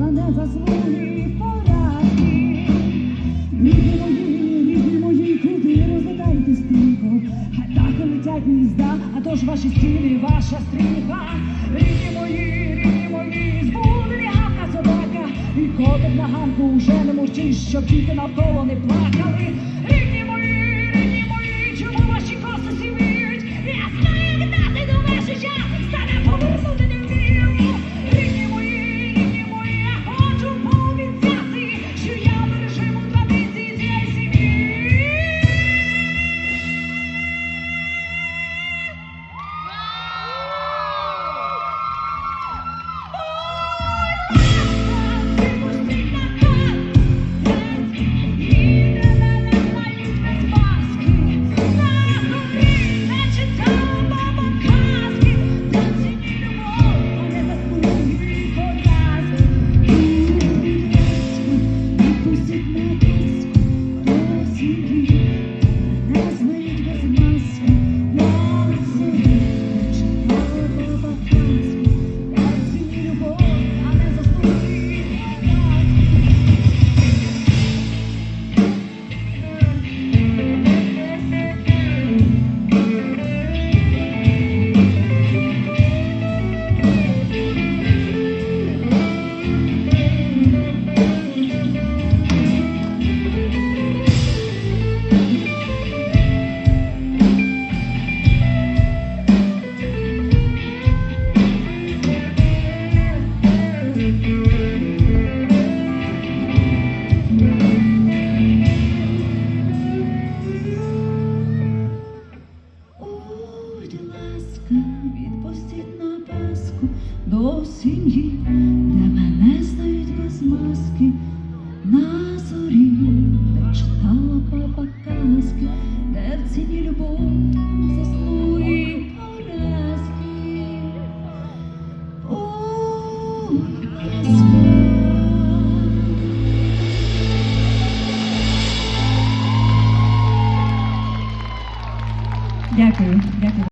а не заслуги поразки. Рідні мої, рідні мої, куди розлітаєте стрімко, хай так летять гнізда, а то ж ваші стіни, ваша стріха. Рідні мої, рідні мої, збуде собака, і котик на ганку вже не мовчить, щоб діти навколо не плакали. До сім'ї, де мене знають без маски на зорі, читала папа казки, де в ціні любов, заслуги поразки. Будь ласка. Дякую, дякую.